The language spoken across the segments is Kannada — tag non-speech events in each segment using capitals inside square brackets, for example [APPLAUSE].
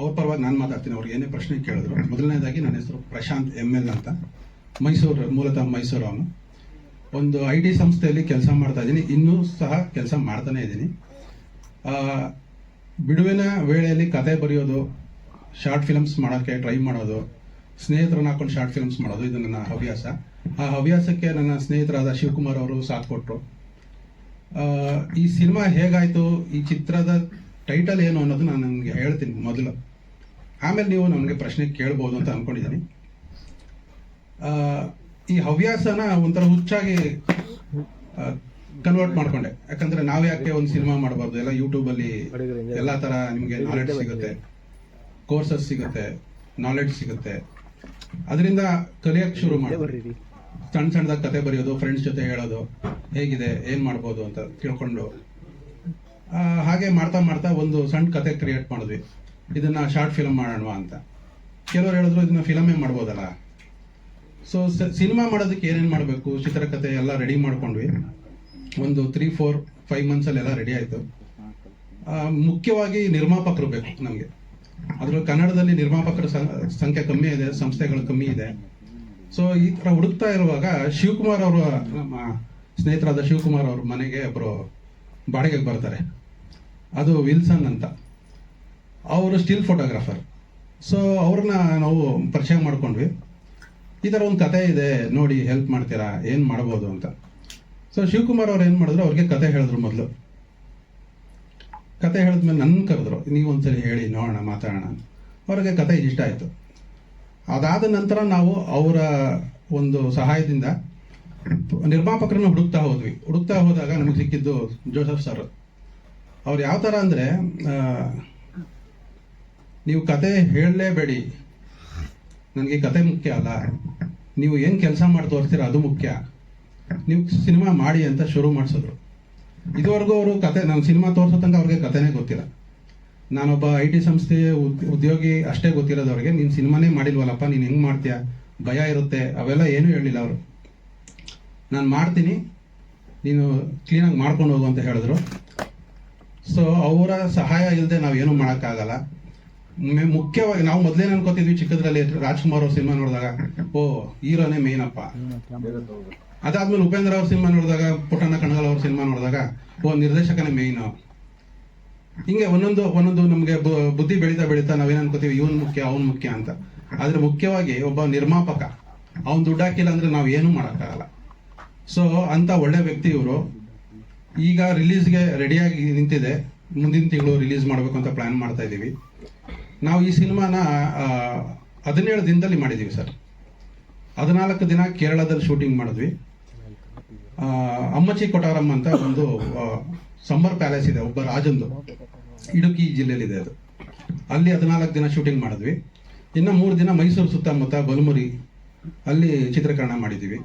ಅವ್ರ ಪರವಾಗಿ ನಾನು ಮಾತಾಡ್ತೀನಿ. ಅವ್ರಿಗೆ ಏನೇ ಪ್ರಶ್ನೆ ಕೇಳಿದ್ರು, ಮೊದಲನೇದಾಗಿ ನನ್ನ ಹೆಸರು ಪ್ರಶಾಂತ್ ಎಂ ಎಲ್ ಅಂತ. ಮೈಸೂರು, ಮೂಲತಃ ಮೈಸೂರು ಅವನು. ಒಂದು ಐ ಟಿ ಸಂಸ್ಥೆಯಲ್ಲಿ ಕೆಲಸ ಮಾಡ್ತಾ ಇದ್ದೀನಿ. ಇನ್ನೂ ಸಹ ಕೆಲಸ ಮಾಡ್ತಾನೆ ಇದ್ದೀನಿ. ಬಿಡುವಿನ ವೇಳೆಯಲ್ಲಿ ಕತೆ ಬರೆಯೋದು, ಶಾರ್ಟ್ ಫಿಲಮ್ಸ್ ಮಾಡೋಕ್ಕೆ ಟ್ರೈ ಮಾಡೋದು, ಸ್ನೇಹಿತರನ್ನ ಹಾಕೊಂಡು ಶಾರ್ಟ್ ಫಿಲ್ಮ್ಸ್ ಮಾಡೋದು, ಇದು ನನ್ನ ಹವ್ಯಾಸ. ಆ ಹವ್ಯಾಸಕ್ಕೆ ನನ್ನ ಸ್ನೇಹಿತರಾದ ಶಿವಕುಮಾರ್ ಅವರು ಸಾಥ್ ಕೊಟ್ಟರು ಈ ಸಿನಿಮಾ ಹೇಗಾಯಿತು, ಈ ಚಿತ್ರದ ಟೈಟಲ್ ಏನು ಅನ್ನೋದು ನಾನು ನಿಮಗೆ ಹೇಳ್ತೀನಿ ಮೊದಲು. ಆಮೇಲೆ ನೀವು ನನಗೆ ಪ್ರಶ್ನೆ ಕೇಳ್ಬೋದು ಅಂತ ಅನ್ಕೊಂಡಿದ್ದೀನಿ ಆ, ಈ ಹವ್ಯಾಸನ ಒಂಥರ ಹುಚ್ಚಾಗಿ ಕನ್ವರ್ಟ್ ಮಾಡ್ಕೊಂಡೆ. ಯಾಕಂದ್ರೆ ನಾವು ಯಾಕೆ ಒಂದು ಸಿನಿಮಾ ಮಾಡಬಾರ್ದು? ಎಲ್ಲ ಯೂಟ್ಯೂಬಲ್ಲಿ ಎಲ್ಲ ತರ ನಿಮಗೆ ನಾಲೆಡ್ಜ್ ಸಿಗುತ್ತೆ. ಕೋರ್ಸಸ್ ಸಿಗುತ್ತೆ. ನಾಲೆಡ್ಜ್ ಸಿಗುತ್ತೆ. ಅದರಿಂದ ಕಲಿಯಕ್ಕೆ ಶುರು ಮಾಡಿ. ಸಣ್ಣ ಸಣ್ಣದಾಗಿ ಕತೆ ಬರೆಯೋದು ಫ್ರೆಂಡ್ಸ್ ಜೊತೆ ಹೇಳೋದು ಹೇಗಿದೆ ಏನು ಮಾಡ್ಬೋದು ಅಂತ ತಿಳ್ಕೊಂಡು ಹಾಗೆ ಮಾಡ್ತಾ ಮಾಡ್ತಾ ಒಂದು ಸಣ್ಣ ಕತೆ ಕ್ರಿಯೇಟ್ ಮಾಡಿದ್ವಿ. ಇದನ್ನ ಶಾರ್ಟ್ ಫಿಲಮ್ ಮಾಡೋಣ ಅಂತ. ಕೆಲವರು ಹೇಳಿದ್ರು ಇದನ್ನ ಫಿಲಮೇ ಮಾಡ್ಬೋದಲ್ಲ. ಸೊ, ಸಿನಿಮಾ ಮಾಡೋದಕ್ಕೆ ಏನೇನು ಮಾಡಬೇಕು? ಚಿತ್ರಕಥೆ ಎಲ್ಲ ರೆಡಿ ಮಾಡ್ಕೊಂಡ್ವಿ. ಒಂದು ತ್ರೀ ಫೋರ್ ಫೈವ್ ಮಂತ್ಸಲ್ಲಿ ಎಲ್ಲ ರೆಡಿ ಆಯ್ತು. ಮುಖ್ಯವಾಗಿ ನಿರ್ಮಾಪಕರು ಬೇಕು ನಮಗೆ. ಅದ್ರಲ್ಲಿ ಕನ್ನಡದಲ್ಲಿ ನಿರ್ಮಾಪಕರ ಸಂಖ್ಯೆ ಕಮ್ಮಿ ಇದೆ, ಸಂಸ್ಥೆಗಳು ಕಮ್ಮಿ ಇದೆ. ಸೊ ಈ ಥರ ಹುಡುಕ್ತಾ ಇರುವಾಗ ಶಿವಕುಮಾರ್ ಅವರು, ನಮ್ಮ ಸ್ನೇಹಿತರಾದ ಶಿವಕುಮಾರ್ ಅವ್ರ ಮನೆಗೆ ಒಬ್ಬರು ಬಾಡಿಗೆಗೆ ಬರ್ತಾರೆ. ಅದು ವಿಲ್ಸನ್ ಅಂತ. ಅವರು ಸ್ಟಿಲ್ ಫೋಟೋಗ್ರಾಫರ್ ಸೊ ಅವ್ರನ್ನ ನಾವು ಪರಿಚಯ ಮಾಡ್ಕೊಂಡ್ವಿ. ಈ ಥರ ಒಂದು ಕತೆ ಇದೆ, ನೋಡಿ ಹೆಲ್ಪ್ ಮಾಡ್ತೀರಾ, ಏನು ಮಾಡ್ಬೋದು ಅಂತ. ಸೊ ಶಿವಕುಮಾರ್ ಅವ್ರು ಏನು ಮಾಡಿದ್ರು, ಅವ್ರಿಗೆ ಕತೆ ಹೇಳಿದ್ರು ಮೊದಲು. ಕತೆ ಹೇಳಿದ್ಮೇಲೆ ನನ್ನ ಕರೆದ್ರು, ನೀವು ಒಂದ್ಸಲಿ ಹೇಳಿ, ನೋಡೋಣ, ಮಾತಾಡೋಣ. ಅವ್ರಿಗೆ ಕತೆ ಇಷ್ಟ ಆಯಿತು. ಅದಾದ ನಂತರ ನಾವು ಅವರ ಒಂದು ಸಹಾಯದಿಂದ ನಿರ್ಮಾಪಕರನ್ನು ಹುಡುಕ್ತಾ ಹೋದ್ವಿ. ಹುಡುಕ್ತಾ ಹೋದಾಗ ನಮಗೆ ಸಿಕ್ಕಿದ್ದು ಜೋಸಫ್ ಸರ್. ಅವ್ರು ಯಾವ ಥರ ಅಂದರೆ ನೀವು ಕತೆ ಹೇಳಲೇಬೇಡಿ. ನನಗೆ ಕತೆ ಮುಖ್ಯ ಅಲ್ಲ. ನೀವು ಏನು ಕೆಲಸ ಮಾಡಿ ತೋರಿಸ್ತೀರ ಅದು ಮುಖ್ಯ. ನೀವು ಸಿನಿಮಾ ಮಾಡಿ ಅಂತ ಶುರು ಮಾಡಿಸಿದ್ರು. ಇದುವರೆಗೂ ಅವರು ಕತೆ, ನಾನು ಸಿನಿಮಾ ತೋರಿಸೋ ತನಕ ಅವ್ರಿಗೆ ಕತೆನೇ ಗೊತ್ತಿಲ್ಲ. ನಾನೊಬ್ಬ ಐ ಟಿ ಸಂಸ್ಥೆ ಉದ್- ಉದ್ಯೋಗಿ ಅಷ್ಟೇ ಗೊತ್ತಿರೋದು ಅವ್ರಿಗೆ ನೀನು ಸಿನಿಮಾನೇ ಮಾಡಿಲ್ವಲ್ಲಪ್ಪ, ನೀನು ಹೆಂಗೆ ಮಾಡ್ತೀಯ? ಭಯ ಇರುತ್ತೆ. ಅವೆಲ್ಲ ಏನೂ ಹೇಳಿಲ್ಲ ಅವರು. ನಾನು ಮಾಡ್ತೀನಿ. ನೀನು ಕ್ಲೀನಾಗಿ ಮಾಡ್ಕೊಂಡು ಹೋಗು ಅಂತ ಹೇಳಿದ್ರು. ಸೊ ಅವರ ಸಹಾಯ ಇಲ್ಲದೆ ನಾವು ಏನೂ ಮಾಡೋಕ್ಕಾಗಲ್ಲ. ಮುಖ್ಯವಾಗಿ ನಾವು ಮೊದಲೇನು ಅನ್ಕೋತಿದ್ವಿ ಚಿಕ್ಕದ್ರಲ್ಲಿ ರಾಜ್ಕುಮಾರ್ ಅವ್ರ ಸಿನಿಮಾ ನೋಡಿದಾಗ. ಓ, ಹೀರೋನೇ ಮೇನ್ ಅಪ್ಪ ಅದಾದ್ಮೇಲೆ ಉಪೇಂದ್ರ ಅವ್ರ ಸಿನಿಮಾ ನೋಡಿದಾಗ, ಪುಟ್ಟಣ್ಣ ಕಣಗಲ್ ಅವ್ರ ಸಿನಿಮಾ ನೋಡಿದಾಗ, ಓ, ನಿರ್ದೇಶಕನೇ ಮೇಯ್ನ್. ಹಿಂಗೆ ಒಂದೊಂದು ಒಂದೊಂದು ನಮಗೆ ಬುದ್ಧಿ ಬೆಳೀತಾ ಬೆಳೀತಾ ನಾವೇನ್ ಅನ್ಕೋತೀವಿ, ಇವನ್ ಮುಖ್ಯ, ಅವನ್ ಮುಖ್ಯ ಅಂತ. ಆದ್ರೆ ಮುಖ್ಯವಾಗಿ ಒಬ್ಬ ನಿರ್ಮಾಪಕ, ಅವ್ನು ದುಡ್ಡು ಹಾಕಿಲ್ಲ ಅಂದ್ರೆ ನಾವ್ ಏನೂ ಮಾಡೋಕ್ಕಾಗಲ್ಲ. ಸೊ ಅಂತ ಒಳ್ಳೆ ವ್ಯಕ್ತಿ ಇವರು. ಈಗ ರಿಲೀಸ್ಗೆ ರೆಡಿಯಾಗಿ ನಿಂತಿದೆ. ಮುಂದಿನ ತಿಂಗಳು ರಿಲೀಸ್ ಮಾಡಬೇಕು ಅಂತ ಪ್ಲಾನ್ ಮಾಡ್ತಾ ಇದ್ದೀವಿ ನಾವು ಈ ಸಿನಿಮಾನ ಹದಿನೇಳು ದಿನದಲ್ಲಿ ಮಾಡಿದ್ದೀವಿ ಸರ್. ಹದಿನಾಲ್ಕು ದಿನ ಕೇರಳದಲ್ಲಿ ಶೂಟಿಂಗ್ ಮಾಡಿದ್ವಿ. ಅಮ್ಮಚಿ ಅಮ್ಮಚ್ಚಿ ಕೊಟಾರಂ ಅಂತ ಒಂದು ಸಮ್ಮರ್ ಪ್ಯಾಲೇಸ್ ಇದೆ, ಒಬ್ಬ ರಾಜಂದು. ಇಡುಕಿ ಜಿಲ್ಲೆಯಲ್ಲಿದೆ ಅದು. ಅಲ್ಲಿ ಹದಿನಾಲ್ಕು ದಿನ ಶೂಟಿಂಗ್ ಮಾಡಿದ್ವಿ. ಇನ್ನು ಮೂರು ದಿನ ಮೈಸೂರು ಸುತ್ತಮುತ್ತ ಬಲಮುರಿ ಅಲ್ಲಿ ಚಿತ್ರೀಕರಣ ಮಾಡಿದ್ದೀವಿ.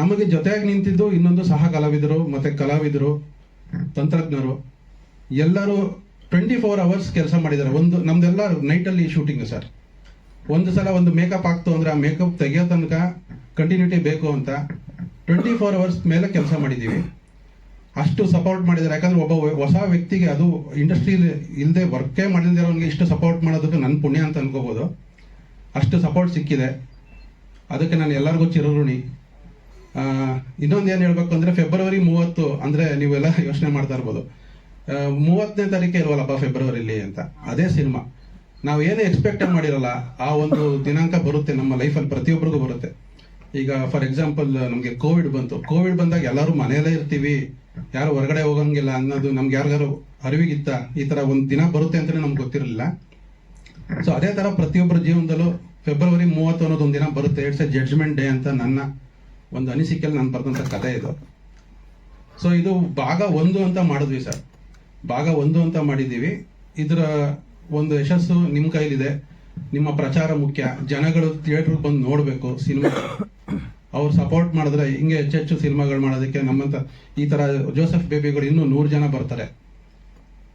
ನಮಗೆ ಜೊತೆಯಾಗಿ ನಿಂತಿದ್ದು ಇನ್ನೊಂದು ಸಹ ಕಲಾವಿದರು, ಮತ್ತೆ ಕಲಾವಿದರು, ತಂತ್ರಜ್ಞರು. ಎಲ್ಲರೂ ಟ್ವೆಂಟಿ ಫೋರ್ ಅವರ್ಸ್ ಕೆಲಸ ಮಾಡಿದ್ದಾರೆ. ಒಂದು ನಮ್ದೆಲ್ಲ ನೈಟಲ್ಲಿ ಶೂಟಿಂಗ್ ಸರ್. ಒಂದು ಸಲ ಒಂದು ಮೇಕಪ್ ಆಗ್ತು ಅಂದ್ರೆ ಆ ಮೇಕಪ್ ತೆಗಿಯೋ ತನಕ ಕಂಟಿನ್ಯೂಟಿ ಬೇಕು ಅಂತ ಟ್ವೆಂಟಿ ಫೋರ್ ಅವರ್ಸ್ ಮೇಲೆ ಕೆಲಸ ಮಾಡಿದ್ದೀವಿ. ಅಷ್ಟು ಸಪೋರ್ಟ್ ಮಾಡಿದ್ದಾರೆ. ಯಾಕಂದ್ರೆ ಒಬ್ಬ ಹೊಸ ವ್ಯಕ್ತಿಗೆ ಅದು ಇಂಡಸ್ಟ್ರಿ ಇಲ್ಲದೆ ವರ್ಕೇ ಅವನಿಗೆ ಇಷ್ಟು ಸಪೋರ್ಟ್ ಮಾಡೋದಕ್ಕೆ ನನ್ನ ಪುಣ್ಯ ಅಂತ ಅನ್ಕೋಬೋದು. ಅಷ್ಟು ಸಪೋರ್ಟ್ ಸಿಕ್ಕಿದೆ. ಅದಕ್ಕೆ ನಾನು ಎಲ್ಲರಿಗೂ ಚಿರಋಣಿ. ಇನ್ನೊಂದು ಏನು ಹೇಳಬೇಕು ಅಂದ್ರೆ ಫೆಬ್ರವರಿ ಮೂವತ್ತು ಅಂದ್ರೆ ನೀವೆಲ್ಲ ಯೋಚನೆ ಮಾಡ್ತಾ ಇರ್ಬೋದು. ಮೂವತ್ತನೇ ತಾರೀಕೆ ಇಲ್ವಲ್ಲಪ್ಪ ಫೆಬ್ರವರಿಲಿ ಅಂತ. ಅದೇ ಸಿನಿಮಾ. ನಾವು ಏನು ಎಕ್ಸ್ಪೆಕ್ಟ್ ಮಾಡಿರಲ್ಲ, ಆ ಒಂದು ದಿನಾಂಕ ಬರುತ್ತೆ ನಮ್ಮ ಲೈಫಲ್ಲಿ ಪ್ರತಿಯೊಬ್ಬರಿಗೂ ಬರುತ್ತೆ. ಈಗ ಫಾರ್ ಎಕ್ಸಾಂಪಲ್ ನಮಗೆ ಕೋವಿಡ್ ಬಂತು. ಕೋವಿಡ್ ಬಂದಾಗ ಎಲ್ಲರೂ ಮನೆಯಲ್ಲೇ ಇರ್ತೀವಿ. ಯಾರು ಹೊರಗಡೆ ಹೋಗಂಗಿಲ್ಲ ಅನ್ನೋದು ನಮ್ಗೆ ಯಾರಿಗಾರು ಅರಿವಿಗಿತ್ತ? ಈ ತರ ಒಂದು ದಿನ ಬರುತ್ತೆ ಅಂತಲೇ ನಮ್ಗೆ ಗೊತ್ತಿರಲಿಲ್ಲ. ಸೊ ಅದೇ ತರ ಪ್ರತಿಯೊಬ್ಬರ ಜೀವನದಲ್ಲೂ ಫೆಬ್ರವರಿ ಮೂವತ್ತು ಅನ್ನೋದು ಒಂದು ದಿನ ಬರುತ್ತೆ. ಇಟ್ಸ್ ಎ ಜಡ್ಜ್ಮೆಂಟ್ ಡೇ ಅಂತ ನನ್ನ ಒಂದು ಅನಿಸಿಕೆಯಲ್ಲಿ ನಾನು ಬರೆದಂಥ ಕಥೆ ಇದು. ಸೊ ಇದು ಭಾಗ ಒಂದು ಅಂತ ಮಾಡಿದ್ವಿ ಸರ್. ಭಾಗ ಒಂದು ಅಂತ ಮಾಡಿದ್ದೀವಿ. ಇದರ ಒಂದು ಯಶಸ್ಸು ನಿಮ್ಮ ಕೈಲಿದೆ. ನಿಮ್ಮ ಪ್ರಚಾರ ಮುಖ್ಯ. ಜನಗಳು ಥಿಯೇಟ್ರಿಗೆ ಬಂದು ನೋಡಬೇಕು ಸಿನಿಮಾ. ಅವ್ರು ಸಪೋರ್ಟ್ ಮಾಡಿದ್ರೆ ಹಿಂಗೆ ಹೆಚ್ಚೆಚ್ಚು ಸಿನಿಮಾಗಳು ಮಾಡೋದಕ್ಕೆ ನಮ್ಮಂತ ಈ ತರ ಜೋಸೆಫ್ ಬೇಬಿಗಳು ಇನ್ನೂ ನೂರು ಜನ ಬರ್ತಾರೆ.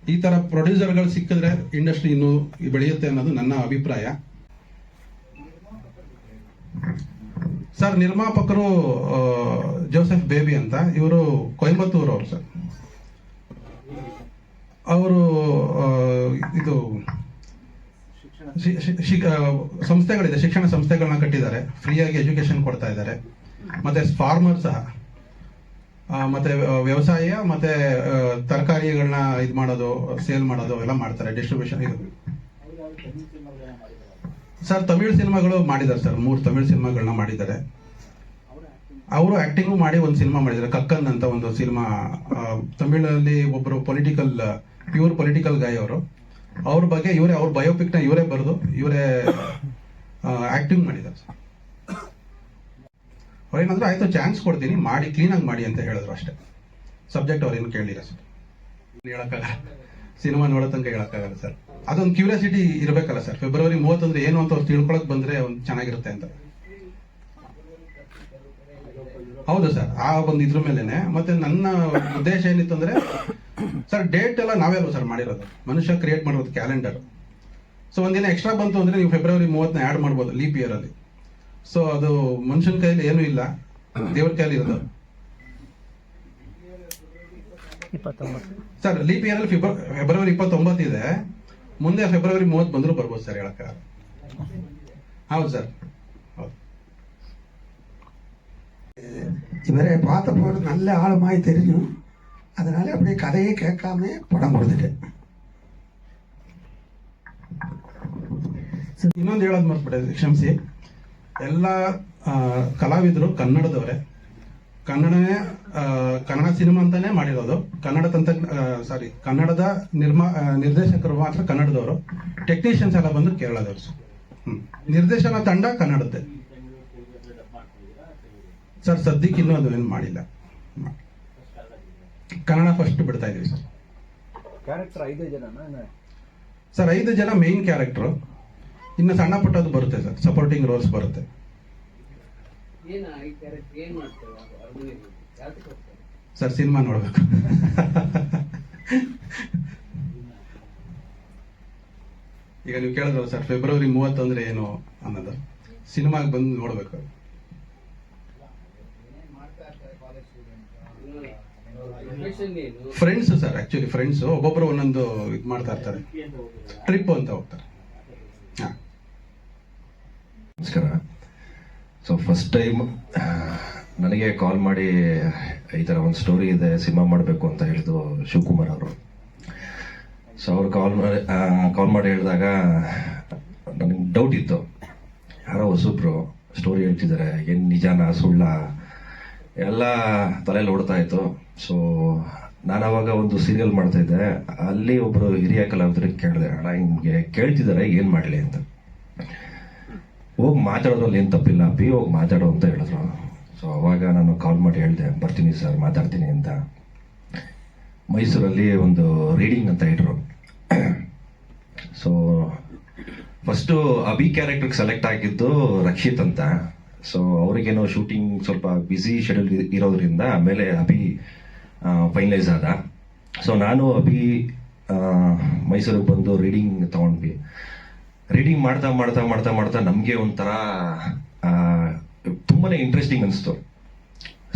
ಈ ತರ ಪ್ರೊಡ್ಯೂಸರ್ಗಳು ಸಿಕ್ಕಿದ್ರೆ ಇಂಡಸ್ಟ್ರಿ ಇನ್ನೂ ಬೆಳೆಯುತ್ತೆ ಅನ್ನೋದು ನನ್ನ ಅಭಿಪ್ರಾಯ. ಸರ್, ನಿರ್ಮಾಪಕರು ಜೋಸೆಫ್ ಬೇಬಿ ಅಂತ. ಇವರು ಕೊಯಂಬತ್ತೂರು ಅವರು ಸರ್. ಅವರು ಇದು ಸಂಸ್ಥೆಗಳಿದೆ, ಶಿಕ್ಷಣ ಸಂಸ್ಥೆಗಳನ್ನ ಕಟ್ಟಿದ್ದಾರೆ. ಫ್ರೀಯಾಗಿ ಎಜುಕೇಶನ್ ಕೊಡ್ತಾ ಇದ್ದಾರೆ. ಮತ್ತೆ ಫಾರ್ಮರ್ ಸಹ. ಮತ್ತೆ ವ್ಯವಸಾಯ, ಮತ್ತೆ ತರಕಾರಿಗಳನ್ನ ಇದು ಮಾಡೋದು, ಸೇಲ್ ಮಾಡೋದು, ಎಲ್ಲ ಮಾಡ್ತಾರೆ ಡಿಸ್ಟ್ರಿಬ್ಯೂಷನ್ ಇದು. ಸರ್, ತಮಿಳ್ ಸಿನಿಮಾಗಳು ಮಾಡಿದ್ದಾರೆ ಸರ್, ಮೂರು ತಮಿಳ್ ಸಿನಿಮಾಗಳನ್ನ ಮಾಡಿದ್ದಾರೆ. ಅವರು ಆಕ್ಟಿಂಗು ಮಾಡಿ ಒಂದು ಸಿನಿಮಾ ಮಾಡಿದ್ದಾರೆ, ಕಕ್ಕನ್ ಅಂತ ಒಂದು ಸಿನಿಮಾ ತಮಿಳಲ್ಲಿ ಒಬ್ಬರು ಪೊಲಿಟಿಕಲ್ ಪ್ಯೂರ್ ಪೊಲಿಟಿಕಲ್ ಗಾಯ ಅವರು. ಅವ್ರ ಬಗ್ಗೆ ಇವರೇ, ಅವ್ರ ಬಯೋಪಿಕ್ನ ಇವರೇ ಬರೆದು ಇವರೇ ಆಕ್ಟಿಂಗ್ ಮಾಡಿದ್ದಾರೆ. ಸರ್ ಅವ್ರೇನಂದ್ರೆ ಆಯ್ತು ಚಾನ್ಸ್ ಕೊಡ್ತೀನಿ, ಮಾಡಿ ಕ್ಲೀನಾಗಿ ಮಾಡಿ ಅಂತ ಹೇಳಿದ್ರು ಅಷ್ಟೇ. ಸಬ್ಜೆಕ್ಟ್ ಅವ್ರೇನು ಕೇಳಿಲ್ಲ ಸರ್. ಹೇಳಕ್ಕಾಗಲ್ಲ. ಸಿನಿಮಾ ನೋಡೋ ತನಕ ಹೇಳಕ್ಕಾಗಲ್ಲ ಸರ್. ಅದೊಂದು ಕ್ಯೂರಿಯಾಸಿಟಿ ಇರಬೇಕಲ್ಲ ಸರ್. ಫೆಬ್ರವರಿ ಮೂವತ್ತೊಂದ್ರೆ ಏನು ಅಂತ ಅವ್ರು ತಿಳ್ಕೊಳಕ್ ಬಂದ್ರೆ ಒಂದು ಚೆನ್ನಾಗಿರುತ್ತೆ ಅಂತ. ಹೌದು ಸರ್ ಆ ಒಂದು ಇದ್ರ ಮೇಲೆನೆ. ಮತ್ತೆ ನನ್ನ ಉದ್ದೇಶ ಏನಿತ್ತು ಅಂದ್ರೆ ಸರ್ ಡೇಟ್ ಎಲ್ಲ ನಾವೇ ಅಲ್ವಾ ಸರ್ ಮಾಡಿರೋದು? ಮನುಷ್ಯ ಕ್ರಿಯೇಟ್ ಮಾಡಿರೋದು ಕ್ಯಾಲೆಂಡರ್ ಸೊ ಒಂದಿನ ಎಕ್ಸ್ಟ್ರಾ ಬಂತು ಅಂದ್ರೆ ನೀವು ಫೆಬ್ರವರಿ ಮೂವತ್ತನ ಆ್ಯಡ್ ಮಾಡ್ಬೋದು ಲೀಪ್ ಇಯರ್ ಅಲ್ಲಿ. ಸೊ ಅದು ಮನುಷ್ಯನ ಕೈಯಲ್ಲಿ ಏನೂ ಇಲ್ಲ. ದೇವ್ರ ಕೈಯಲ್ಲಿ ಇರೋದು. ಸರ್ ಲೀಪ್ ಇಯರ್ ಅಲ್ಲಿ ಫೆಬ್ರ- ಫೆಬ್ರವರಿ ಇಪ್ಪತ್ತೊಂಬತ್ತು ಇದೆ. ಮುಂದೆ ಫೆಬ್ರವರಿ ಮೂವತ್ತು ಬಂದರೂ ಬರ್ಬೋದು ಸರ್ ಹೇಳಕ್ಕ. ಹೌದು ಸರ್. இவரை பார்த்த போது நல்ல ஆளுமாய் தெரியும் அதனால அப்படியே கதையை கேட்காம படம் கொடுத்துட்டேன் ಇನ್ನೊಂದು ಹೇಳೋದು ಮರ್ತ್ಬಿಟ್ಟೆ ಕ್ಷಮಿಸಿ ಎಲ್ಲ ಆ, ಕಲಾವಿದರು ಕನ್ನಡದವರೇ ಕನ್ನಡನೇ ಆ, ಕನ್ನಡ ಸಿನಿಮಾ ಅಂತಾನೆ ಮಾಡಿರೋದು ಕನ್ನಡ ತಂತ್ರ ಸಾರಿ ಕನ್ನಡದ ನಿರ್ಮಾ ಆ, ನಿರ್ದೇಶಕರು ಮಾತ್ರ ಕನ್ನಡದವರು ಟೆಕ್ನಿಷಿಯನ್ಸ್ ಎಲ್ಲ ಬಂದು ಕೇರಳದವರು ಸರ್ ಹ್ಮ್. ನಿರ್ದೇಶನ ತಂಡ ಕನ್ನಡದ್ದೇ ಸರ್ ಸದ್ಯಕ್ಕೆ ಇನ್ನೂ ಅದು ಏನು ಮಾಡಿಲ್ಲ. ಕನ್ನಡ ಫಸ್ಟ್ ಬಿಡ್ತಾ ಇದೀವಿ ಸರ್. ಕ್ಯಾರೆಕ್ಟರ್ ಐದು ಜನ ಸರ್ ಐದು ಜನ ಮೇನ್ ಕ್ಯಾರೆಕ್ಟರ್ ಇನ್ನು ಸಣ್ಣ ಪುಟ್ಟದ್ದು ಬರುತ್ತೆ ಸರ್ ಸಪೋರ್ಟಿಂಗ್ ರೋಲ್ಸ್ ಬರುತ್ತೆ. ಸರ್ ಸಿನಿಮಾ ನೋಡ್ಬೇಕು. ಈಗ ನೀವು ಕೇಳಿದ್ರು ಸರ್ ಫೆಬ್ರವರಿ ಮೂವತ್ತು ಅಂದ್ರೆ ಏನು ಅನ್ನೋದು. ಸಿನಿಮಾಗೆ ಬಂದು ನೋಡ್ಬೇಕು ಪ್ರೊಫೆಷನ್ ಏನು ಫ್ರೆಂಡ್ಸ್ ಸರ್ ಆಕ್ಚುಲಿ ಫ್ರೆಂಡ್ಸ್ ಒಬ್ಬೊಬ್ಬರು ಒಂದೊಂದು ಇದು ಮಾಡ್ತಾ ಇರ್ತಾರೆ. ಟ್ರಿಪ್ ಅಂತ ಹೋಗ್ತಾರೆ. ನಮಸ್ಕಾರ. ಸೊ ಫಸ್ಟ್ ಟೈಮ್ ನನಗೆ ಕಾಲ್ ಮಾಡಿ, ಈ ಥರ ಒಂದು ಸ್ಟೋರಿ ಇದೆ, ಸಿನಿಮಾ ಮಾಡಬೇಕು ಅಂತ ಹೇಳಿದ್ರು ಶಿವಕುಮಾರ್ ಅವರು. ಸೊ ಅವ್ರು ಕಾಲ್ ಮಾಡಿ ಕಾಲ್ ಮಾಡಿ ಹೇಳಿದಾಗ ನನಗೆ ಡೌಟ್ ಇತ್ತು. ಯಾರೋ ಹೊಸಬ್ರು ಸ್ಟೋರಿ ಹೇಳ್ತಿದ್ದಾರೆ, ಏನು ನಿಜಾನ, ಸುಳ್ಳ, ಎಲ್ಲ ತಲೆಯಲ್ಲಿ ಓಡ್ತಾ ಇತ್ತು. ಸೊ ನಾನು ಅವಾಗ ಒಂದು ಸೀರಿಯಲ್ ಮಾಡ್ತಾ ಇದ್ದೆ. ಅಲ್ಲಿ ಒಬ್ಬರು ಹಿರಿಯ ಕಲಾವಿದರಿಗೆ ಕೇಳಿದೆ, ಅಣ್ಣ, ಹಿಂಗೆ ಕೇಳ್ತಿದ್ದಾರೆ ಏನು ಮಾಡಲಿ ಅಂತ? ಹೋಗಿ ಮಾತಾಡೋದ್ರಲ್ಲಿ ಏನು ತಪ್ಪಿಲ್ಲ. ಅಪ್ಪಿ ಹೋಗಿ ಮಾತಾಡೋ ಅಂತ ಹೇಳಿದ್ರು. ಸೊ ಅವಾಗ ನಾನು ಕಾಲ್ ಮಾಡಿ ಹೇಳಿದೆ, ಬರ್ತೀನಿ ಸರ್, ಮಾತಾಡ್ತೀನಿ ಅಂತ. ಮೈಸೂರಲ್ಲಿ ಒಂದು ರೀಡಿಂಗ್ ಅಂತ ಇಟ್ರು ಸೊ ಫಸ್ಟು ಅಭಿ ಕ್ಯಾರೆಕ್ಟರ್ಗೆ ಸೆಲೆಕ್ಟ್ ಆಗಿದ್ದು ರಕ್ಷಿತ್ ಅಂತ. ಸೊ ಅವರಿಗೇನೋ ಶೂಟಿಂಗ್ ಸ್ವಲ್ಪ ಬ್ಯುಸಿ ಶೆಡ್ಯೂಲ್ ಇರೋದ್ರಿಂದ, ಆಮೇಲೆ ಅಭಿ ಫೈನಲೈಸ್ ಆದ. ಸೊ ನಾನು ಅಭಿ ಮೈಸೂರಿಗೆ ಬಂದು ರೀಡಿಂಗ್ ತಗೊಂಡ್ವಿ. ರೀಡಿಂಗ್ ಮಾಡ್ತಾ ಮಾಡ್ತಾ ಮಾಡ್ತಾ ಮಾಡ್ತಾ ನಮಗೆ ಒಂಥರ ತುಂಬಾ ಇಂಟ್ರೆಸ್ಟಿಂಗ್ ಅನಿಸ್ತು.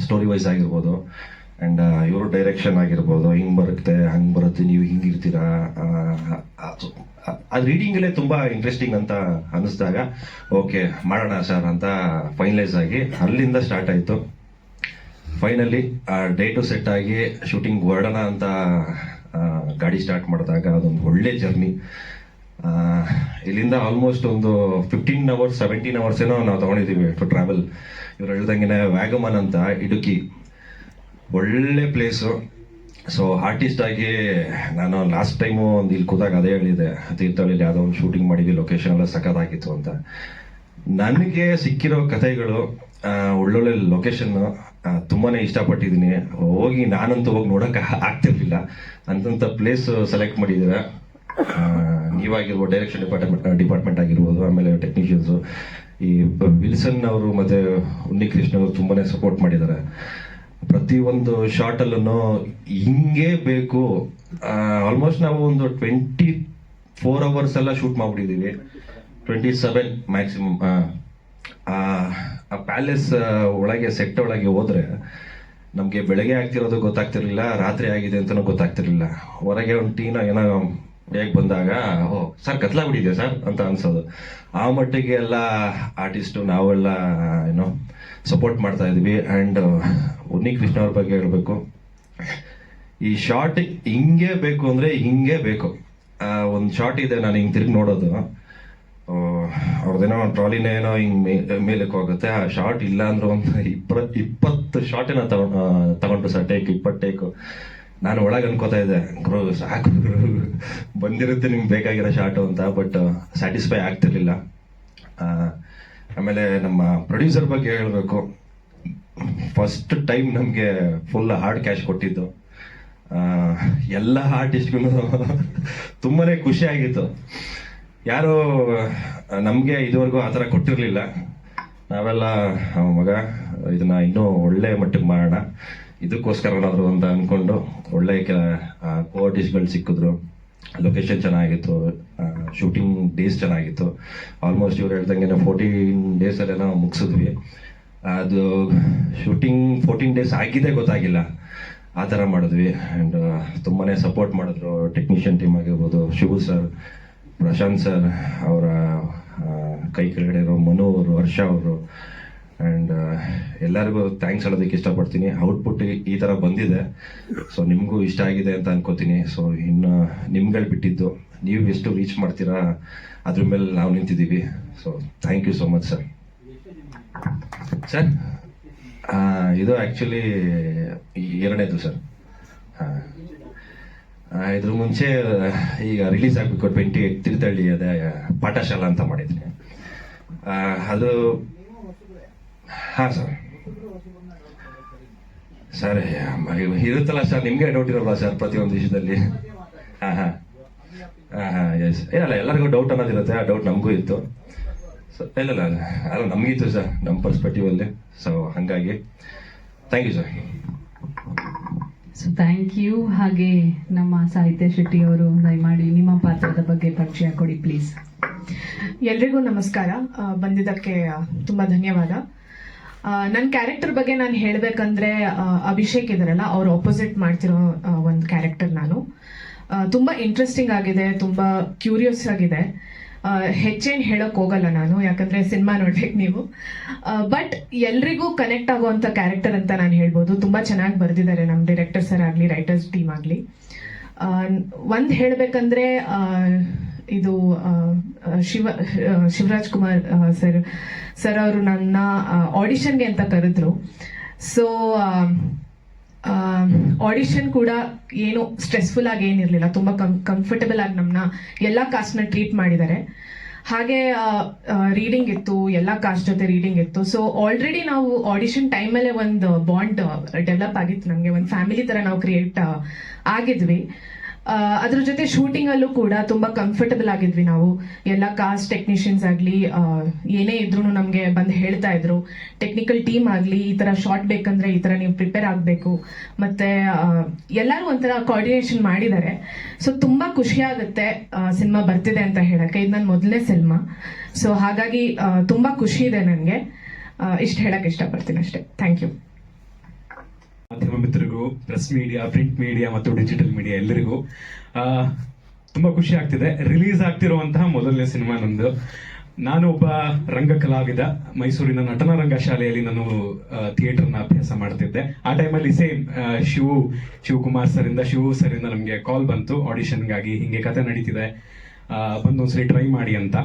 ಸ್ಟೋರಿ ವೈಸ್ ಆಗಿರ್ಬೋದು ಆ್ಯಂಡ್ ಇವ್ರ ಡೈರೆಕ್ಷನ್ ಆಗಿರ್ಬೋದು. ಹಿಂಗೆ ಬರುತ್ತೆ, ಹಂಗೆ ಬರುತ್ತೆ, ನೀವು ಹಿಂಗಿರ್ತೀರಾ ಅದು ರೀಡಿಂಗಲ್ಲೇ ತುಂಬ ಇಂಟ್ರೆಸ್ಟಿಂಗ್ ಅಂತ ಅನ್ನಿಸ್ದಾಗ ಓಕೆ ಮಾಡೋಣ ಸರ್ ಅಂತ ಫೈನಲೈಸ್ ಆಗಿ ಅಲ್ಲಿಂದ ಸ್ಟಾರ್ಟ್ ಆಯಿತು. ಫೈನಲಿ ಡೇಟು ಸೆಟ್ ಆಗಿ ಶೂಟಿಂಗ್ ಹೊರಡೋಣ ಅಂತ ಗಾಡಿ ಸ್ಟಾರ್ಟ್ ಮಾಡಿದಾಗ ಅದೊಂದು ಒಳ್ಳೆ ಜರ್ನಿ ಇಲ್ಲಿಂದ ಆಲ್ಮೋಸ್ಟ್ ಒಂದು ಫಿಫ್ಟೀನ್ ಅವರ್ಸ್ ಸೆವೆಂಟೀನ್ ಅವರ್ಸ್ ಏನೋ ನಾವು ತೊಗೊಂಡಿದ್ದೀವಿ ಟು ಟ್ರಾವೆಲ್ ಇವ್ರು ಹೇಳ್ದಂಗೆ ವ್ಯಾಗಮನ್ ಅಂತ ಇಡುಕಿ ಒಳ್ಳೆ ಪ್ಲೇಸು ಸೊ ಆರ್ಟಿಸ್ಟ್ ಆಗಿ ನಾನು ಲಾಸ್ಟ್ ಟೈಮು ಒಂದು ಇಲ್ಲಿ ಕೂತಾಗ ಅದೇ ಹೇಳಿದೆ. ತೀರ್ಥಹಳ್ಳಿಲಿ ಯಾವುದೋ ಒಂದು ಶೂಟಿಂಗ್ ಮಾಡಿದ್ವಿ ಲೊಕೇಶನ್ ಎಲ್ಲ ಸಖತ್ತಾಗಿತ್ತು ಅಂತ. ನನಗೆ ಸಿಕ್ಕಿರೋ ಕಥೆಗಳು ಆ, ಒಳ್ಳೊಳ್ಳೆ ಲೊಕೇಶನ್ ತುಂಬಾನೇ ಇಷ್ಟಪಟ್ಟಿದ್ದೀನಿ. ಹೋಗಿ ನಾನಂತೂ ಹೋಗಿ ನೋಡಕ್ಕೆ ಆಗ್ತಿರ್ಲಿಲ್ಲ. ಅಂತಂತ ಪ್ಲೇಸ್ ಸೆಲೆಕ್ಟ್ ಮಾಡಿದ್ದೀರ? ನೀವಾಗಿರ್ಬೋದು ಡೈರೆಕ್ಷನ್ ಡಿಪಾರ್ಟ್ಮೆಂಟ್ ಡಿಪಾರ್ಟ್ಮೆಂಟ್ ಆಗಿರ್ಬೋದು, ಆಮೇಲೆ ಟೆಕ್ನಿಷಿಯನ್ಸು ಈ ವಿಲ್ಸನ್ ಅವರು ಮತ್ತೆ ಉನ್ನಿಕೃಷ್ಣ ಅವರು ತುಂಬಾನೇ ಸಪೋರ್ಟ್ ಮಾಡಿದ್ದಾರೆ. ಪ್ರತಿಯೊಂದು ಶಾರ್ಟ್ ಅಲ್ಲೂ ಹಿಂಗೆ ಬೇಕು. ಆಲ್ಮೋಸ್ಟ್ ನಾವು ಒಂದು ಟ್ವೆಂಟಿ ಫೋರ್ ಅವರ್ಸ್ ಎಲ್ಲ ಶೂಟ್ ಮಾಡ್ಬಿಟ್ಟಿದೀವಿ ಟ್ವೆಂಟಿ ಸೆವೆನ್ ಮ್ಯಾಕ್ಸಿಮಮ್ ಆ ಪ್ಯಾಲೇಸ್ ಒಳಗೆ ಸೆಟ್ ಒಳಗೆ ಹೋದ್ರೆ ನಮಗೆ ಬೆಳಗ್ಗೆ ಆಗ್ತಿರೋದು ಗೊತ್ತಾಗ್ತಿರ್ಲಿಲ್ಲ, ರಾತ್ರಿ ಆಗಿದೆ ಅಂತಲೂ ಗೊತ್ತಾಗ್ತಿರ್ಲಿಲ್ಲ. ಹೊರಗೆ ಒಂದು ಟೀನ ಏನೋ ಹೇಗೆ ಬಂದಾಗ ಓ ಸರ್ ಕತ್ಲಾಗ್ಬಿಟ್ಟಿದೆ ಸರ್? ಅಂತ ಅನ್ಸೋದು. ಆ ಮಟ್ಟಿಗೆ ಎಲ್ಲ ಆರ್ಟಿಸ್ಟು ನಾವೆಲ್ಲ ಏನೋ ಸಪೋರ್ಟ್ ಮಾಡ್ತಾ ಇದ್ವಿ. ಆ್ಯಂಡ್ ಉನ್ನಿ ಕೃಷ್ಣ ಅವ್ರ ಬಗ್ಗೆ ಹೇಳಬೇಕು. ಈ ಶಾರ್ಟ್ ಹಿಂಗೆ ಬೇಕು ಅಂದ್ರೆ ಹಿಂಗೆ ಬೇಕು. ಒಂದು ಶಾರ್ಟ್ ಇದೆ, ನಾನು ಹಿಂಗೆ ತಿರುಗಿ ನೋಡೋದು. ಅವ್ರದ್ದೇನೋ ಟ್ರಾಲಿನೇ ಏನೋ ಹಿಂಗ್ ಮೇಲಕ್ಕೆ ಹೋಗುತ್ತೆ ಆ ಶಾರ್ಟ್ ಇಲ್ಲ ಅಂದ್ರೆ ಒಂದು ಇಪ್ರ ಇಪ್ಪತ್ತು ಶಾರ್ಟೇನ ತಗೊಂಡು ತಗೊಂಡ್ರು ಸರ್ ಟೇಕ್ ಇಪ್ಪತ್ತು ಟೇಕು ನಾನು ಒಳಗೆ ಅನ್ಕೋತಾ ಇದ್ದೆ, ಗುರು, ಸಾಕು ಬಂದಿರುತ್ತೆ ನಿಮ್ಗೆ ಬೇಕಾಗಿರೋ ಶಾರ್ಟು ಅಂತ ಬಟ್ ಸ್ಯಾಟಿಸ್ಫೈ ಆಗ್ತಿರ್ಲಿಲ್ಲ. ಆಮೇಲೆ ನಮ್ಮ ಪ್ರೊಡ್ಯೂಸರ್ ಬಗ್ಗೆ ಹೇಳಬೇಕು. ಫಸ್ಟ್ ಟೈಮ್ ನಮಗೆ ಫುಲ್ ಹಾರ್ಡ್ ಕ್ಯಾಶ್ ಕೊಟ್ಟಿದ್ದು. ಎಲ್ಲ ಆರ್ಟಿಸ್ಟ್ಗೂ [LAUGHS] ತುಂಬಾನೇ ಖುಷಿ ಆಗಿತ್ತು. ಯಾರು ನಮಗೆ ಇದುವರೆಗೂ ಆ ಥರ ಕೊಟ್ಟಿರಲಿಲ್ಲ. ನಾವೆಲ್ಲ ಮಗ, ಇದನ್ನ ಇನ್ನೂ ಒಳ್ಳೆ ಮಟ್ಟಕ್ಕೆ ಮಾಡೋಣ. ಇದಕ್ಕೋಸ್ಕರನಾದರೂ ಅಂತ ಅಂದ್ಕೊಂಡು ಒಳ್ಳೆ ಕೆಲ ಕೋಆರ್ಟಿಸ್ಟ್ಗಳು ಸಿಕ್ಕಿದ್ರು. ಲೊಕೇಶನ್ ಚೆನ್ನಾಗಿತ್ತು ಶೂಟಿಂಗ್ ಡೇಸ್ ಚೆನ್ನಾಗಿತ್ತು. ಆಲ್ಮೋಸ್ಟ್ ಇವ್ರು ಹೇಳ್ದಂಗೆ ಫೋರ್ಟೀನ್ ನಾವು ಮುಗಿಸಿದ್ವಿ. ಅದು ಶೂಟಿಂಗ್ ಫೋರ್ಟೀನ್ ಡೇಸ್ ಆಗಿದೆ ಗೊತ್ತಾಗಿಲ್ಲ. ಆ ಥರ ಮಾಡಿದ್ವಿ. ಆ್ಯಂಡ್ ತುಂಬಾ ಸಪೋರ್ಟ್ ಮಾಡಿದ್ರು. ಟೆಕ್ನಿಷಿಯನ್ ಟೀಮ್ ಆಗಿರ್ಬೋದು, ಶಿವು ಸರ್ ಪ್ರಶಾಂತ್ ಸರ್ ಅವರ ಕೈ ಕೆಳಗಡೆ ಇರೋ ಮನು ಅವರು, ಹರ್ಷ ಅವರು ಆ್ಯಂಡ್ ಎಲ್ಲರಿಗೂ ಥ್ಯಾಂಕ್ಸ್ ಹೇಳೋದಕ್ಕೆ ಇಷ್ಟಪಡ್ತೀನಿ. ಔಟ್ಪುಟ್ ಈ ಥರ ಬಂದಿದೆ. ಸೊ ನಿಮಗೂ ಇಷ್ಟ ಆಗಿದೆ ಅಂತ ಅನ್ಕೋತೀನಿ. ಸೊ ಇನ್ನು ನಿಮ್ಗಳು ಬಿಟ್ಟಿದ್ದು, ನೀವು ಎಷ್ಟು ರೀಚ್ ಮಾಡ್ತೀರಾ, ಅದ್ರ ಮೇಲೆ ನಾವು ನಿಂತಿದ್ದೀವಿ. So thank you so much sir sir ಇದು ಆ್ಯಕ್ಚುಲಿ ಎರಡನೇದು ಸರ್ ಹಾಂ. ಇದ್ರ ಮುಂಚೆ, ಈಗ ರಿಲೀಸ್ ಆಗಬೇಕು ಟ್ವೆಂಟಿ ಏಟ್ ತಿರುತಳ್ಳಿ ಅದೇ ಪಾಠಶಾಲಾ ಅಂತ ಮಾಡಿದ್ದೀನಿ ಅದು, ಹಾಂ ಸರ್ ಸರ್ ಇರುತ್ತಲ್ಲ ಸರ್ ನಿಮಗೆ ಡೌಟ್ ಇರಲ್ಲ ಸರ್ ಪ್ರತಿಯೊಂದು ವಿಷಯದಲ್ಲಿ? ಹಾಂ ಹಾಂ. ಹಾಂ ಹಾಂ ಎಸ್ ಇಲ್ಲ ಎಲ್ಲರಿಗೂ ಡೌಟ್ ಅನ್ನೋದಿರುತ್ತೆ ಆ ಡೌಟ್ ನಮಗೂ ಇತ್ತು. ಸೊ ಇಲ್ಲ ಇಲ್ಲ ಅಲ್ಲ, ನಮಗಿತ್ತು ಸರ್ ನಮ್ಮ ಪರ್ಸ್ಪೆಕ್ಟಿವ್ ಅಲ್ಲಿ. ಸೊ ಹಾಗಾಗಿ thank you sir so thank you ಹಾಗೆ ನಮ್ಮ ಸಾಹಿತ್ಯ ಶೆಟ್ಟಿ ಅವರು ದಯಮಾಡಿ ನಿಮ್ಮ ಪಾತ್ರದ ಬಗ್ಗೆ ಪರಿಚಯ ಕೊಡಿ ಪ್ಲೀಸ್ ಎಲ್ರಿಗೂ ನಮಸ್ಕಾರ. ಬಂದಿದ್ದಕ್ಕೆ ತುಂಬ ಧನ್ಯವಾದ. ನನ್ನ ಕ್ಯಾರೆಕ್ಟರ್ ಬಗ್ಗೆ ನಾನು ಹೇಳಬೇಕಂದ್ರೆ ಅಭಿಷೇಕ್ ಇದಾರಲ್ಲ, ಅವ್ರು ಆಪೋಸಿಟ್ ಮಾಡ್ತಿರೋ ಒಂದು ಕ್ಯಾರೆಕ್ಟರ್ ನಾನು. ತುಂಬ ಇಂಟ್ರೆಸ್ಟಿಂಗ್ ಆಗಿದೆ, ತುಂಬ ಕ್ಯೂರಿಯಸ್ ಆಗಿದೆ. ಹೆಚ್ಚೇನ್ ಹೇಳೋಕೆ ಹೋಗಲ್ಲ ನಾನು, ಯಾಕಂದ್ರೆ ಸಿನಿಮಾ ನೋಡ್ಬೇಕು ನೀವು. ಬಟ್ ಎಲ್ರಿಗೂ ಕನೆಕ್ಟ್ ಆಗುವಂತ ಕ್ಯಾರೆಕ್ಟರ್ ಅಂತ ನಾನು ಹೇಳ್ಬೋದು. ತುಂಬಾ ಚೆನ್ನಾಗಿ ಬರೆದಿದ್ದಾರೆ ನಮ್ಮ ಡೈರೆಕ್ಟರ್ ಸರ್ ಆಗಲಿ ರೈಟರ್ಸ್ ಟೀಮ್ ಆಗಲಿ. ಒಂದು ಹೇಳಬೇಕಂದ್ರೆ ಇದು ಶಿವ ಶಿವರಾಜ್ ಕುಮಾರ್ ಸರ್ ಸರ್ ಅವರು ನನ್ನ ಆಡಿಷನ್ಗೆ ಅಂತ ಕರೆದ್ರು. ಸೊ ಆಡಿಷನ್ ಕೂಡ ಏನು ಸ್ಟ್ರೆಸ್ಫುಲ್ ಆಗಿ ಏನಿರಲಿಲ್ಲ ತುಂಬ ಕಂ ಕಂಫರ್ಟಬಲ್ ಆಗಿ ನಮ್ಮನ್ನ ಎಲ್ಲ ಕಾಸ್ಟ್ನ ಟ್ರೀಟ್ ಮಾಡಿದ್ದಾರೆ. ಹಾಗೆ ರೀಡಿಂಗ್ ಇತ್ತು, ಎಲ್ಲ ಕಾಸ್ಟ್ ಜೊತೆ ರೀಡಿಂಗ್ ಇತ್ತು. ಸೊ ಆಲ್ರೆಡಿ ನಾವು ಆಡಿಷನ್ ಟೈಮಲ್ಲೇ ಒಂದು ಬಾಂಡ್ ಡೆವಲಪ್ ಆಗಿತ್ತು ನಮಗೆ. ಒಂದು ಫ್ಯಾಮಿಲಿ ಥರ ನಾವು ಕ್ರಿಯೇಟ್ ಆಗಿದ್ವಿ. ಅದ್ರ ಜೊತೆ ಶೂಟಿಂಗ್ ಅಲ್ಲೂ ಕೂಡ ತುಂಬಾ ಕಂಫರ್ಟಬಲ್ ಆಗಿದ್ವಿ ನಾವು. ಎಲ್ಲ ಕಾಸ್ಟ್ ಟೆಕ್ನಿಷಿಯನ್ಸ್ ಆಗಲಿ ಏನೇ ಇದ್ರು ನಮಗೆ ಬಂದು ಹೇಳ್ತಾ ಇದ್ರು. ಟೆಕ್ನಿಕಲ್ ಟೀಮ್ ಆಗಲಿ, ಈ ತರ ಶಾರ್ಟ್ ಬೇಕಂದ್ರೆ ಈ ತರ ನೀವು ಪ್ರಿಪೇರ್ ಆಗಬೇಕು. ಮತ್ತೆ ಎಲ್ಲರೂ ಒಂಥರ ಕೋಆರ್ಡಿನೇಷನ್ ಮಾಡಿದ್ದಾರೆ. ಸೊ ತುಂಬಾ ಖುಷಿ ಆಗುತ್ತೆ ಸಿನಿಮಾ ಬರ್ತಿದೆ ಅಂತ ಹೇಳಕ್ಕೆ. ಇದು ನನ್ನ ಮೊದಲನೇ ಸಿನಿಮಾ. ಸೊ ಹಾಗಾಗಿ ತುಂಬಾ ಖುಷಿ ಇದೆ ನನಗೆ. ಇಷ್ಟು ಹೇಳಕ್ ಇಷ್ಟಪಡ್ತೀನಿ ಅಷ್ಟೇ. ಥ್ಯಾಂಕ್ ಯು ಮಾಧ್ಯಮ ಮಿತ್ರರಿಗೂ ಪ್ರೆಸ್ ಮೀಡಿಯಾ ಪ್ರಿಂಟ್ ಮೀಡಿಯಾ ಮತ್ತು ಡಿಜಿಟಲ್ ಮೀಡಿಯಾ ಎಲ್ಲರಿಗೂ ತುಂಬಾ ಖುಷಿ ಆಗ್ತಿದೆ. ರಿಲೀಸ್ ಆಗ್ತಿರುವಂತಹ ಮೊದಲನೇ ಸಿನಿಮಾ ನಂದು ನಾನು ಒಬ್ಬ ರಂಗ ಕಲಾವಿದ ಮೈಸೂರಿನ ನಟನ ರಂಗ ಶಾಲೆಯಲ್ಲಿ ನಾನು ಥಿಯೇಟರ್ನ ಅಭ್ಯಾಸ ಮಾಡ್ತಿದ್ದೆ. ಆ ಟೈಮಲ್ಲಿ ಸೇಮ್ ಶಿವು, ಶಿವಕುಮಾರ್ ಸರ್ ಇಂದ ಶಿವು ಸರ್ ಇಂದ ನಮಗೆ ಕಾಲ್ ಬಂತು. ಆಡಿಷನ್ಗಾಗಿ ಹಿಂಗೆ ಕತೆ ನಡೀತಿದೆ. ಬಂದೊಂದ್ಸರಿ ಟ್ರೈ ಮಾಡಿ ಅಂತ.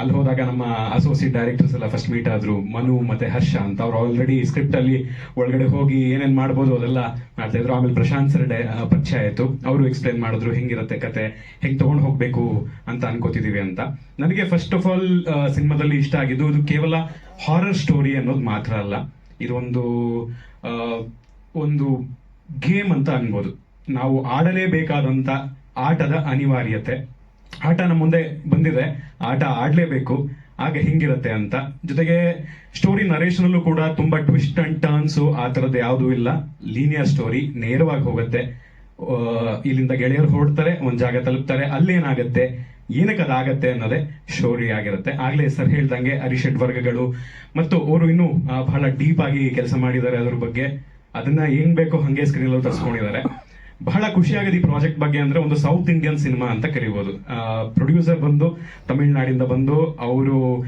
ಅಲ್ಲಿ ಹೋದಾಗ ನಮ್ಮ ಅಸೋಸಿಯೇಟ್ ಡೈರೆಕ್ಟರ್ಸ್ ಎಲ್ಲ ಫಸ್ಟ್ ಮೀಟ್ ಆದ್ರು. ಮನು ಮತ್ತೆ ಹರ್ಷ ಅಂತ ಅವ್ರು ಆಲ್ರೆಡಿ ಸ್ಕ್ರಿಪ್ಟ್ ಅಲ್ಲಿ ಒಳಗಡೆ ಹೋಗಿ ಏನೇನ್ ಮಾಡ್ಬೋದು ಅದೆಲ್ಲ ಮಾಡ್ತಾ ಇದ್ರು. ಆಮೇಲೆ ಪ್ರಶಾಂತ್ ಸರ್ ಪರಿಚಯ ಆಯ್ತು. ಅವರು ಎಕ್ಸ್ಪ್ಲೈನ್ ಮಾಡಿದ್ರು, ಹೆಂಗಿರುತ್ತೆ ಕತೆ? ಹೆಂಗ್ ತಗೊಂಡು ಹೋಗ್ಬೇಕು ಅಂತ ಅನ್ಕೋತಿದೀವಿ ಅಂತ. ನನಗೆ ಫಸ್ಟ್ ಆಫ್ ಆಲ್ ಸಿನಿಮಾದಲ್ಲಿ ಇಷ್ಟ ಆಗಿದ್ದು ಇದು ಕೇವಲ ಹಾರರ್ ಸ್ಟೋರಿ ಅನ್ನೋದು ಮಾತ್ರ ಅಲ್ಲ. ಇದೊಂದು ಒಂದು ಗೇಮ್ ಅಂತ ಅನ್ಬೋದು. ನಾವು ಆಡಲೇಬೇಕಾದಂತ ಆಟದ ಅನಿವಾರ್ಯತೆ. ಆಟ ನಮ್ಮ ಮುಂದೆ ಬಂದಿದೆ. ಆಟ ಆಡ್ಲೇಬೇಕು. ಆಗ ಹಿಂಗಿರತ್ತೆ ಅಂತ. ಜೊತೆಗೆ ಸ್ಟೋರಿ ನರೇಶನ್ ಅಲ್ಲೂ ಕೂಡ ತುಂಬಾ ಟ್ವಿಸ್ಟ್ ಅಂಡ್ ಟರ್ನ್ಸ್ ಆ ತರದ್ದು ಯಾವುದೂ ಇಲ್ಲ. ಲೀನಿಯರ್ ಸ್ಟೋರಿ ನೇರವಾಗಿ ಹೋಗುತ್ತೆ. ಇಲ್ಲಿಂದ ಗೆಳೆಯರು ಹೊರಡ್ತಾರೆ, ಒಂದ್ ಜಾಗ ತಲುಪ್ತಾರೆ. ಅಲ್ಲೇನಾಗತ್ತೆ ಏನಕ್ಕೆ ಅದಾಗತ್ತೆ ಅನ್ನೋದೇ ಸ್ಟೋರಿ ಆಗಿರುತ್ತೆ. ಆಗ್ಲೇ ಸರ್ ಹೇಳ್ದಂಗೆ ಅರಿಷಡ್ ವರ್ಗಗಳು ಮತ್ತು ಅವರು ಇನ್ನೂ ಬಹಳ ಡೀಪ್ ಆಗಿ ಕೆಲಸ ಮಾಡಿದ್ದಾರೆ ಅದ್ರ ಬಗ್ಗೆ. ಅದನ್ನ ಏನ್ ಬೇಕೋ ಹಂಗೆ ಸ್ಕ್ರೀನ್ ತರ್ಸ್ಕೊಂಡಿದ್ದಾರೆ. ಬಹಳ ಖುಷಿಯಾಗಿದೆ ಈ ಪ್ರಾಜೆಕ್ಟ್ ಬಗ್ಗೆ ಅಂದ್ರೆ ಒಂದು ಸೌತ್ ಇಂಡಿಯನ್ ಸಿನಿಮಾ ಅಂತ ಕರಿಬಹುದು ಪ್ರೊಡ್ಯೂಸರ್ ಬಂದು, ತಮಿಳ್ನಾಡಿಂದ ಬಂದು, ಅವರು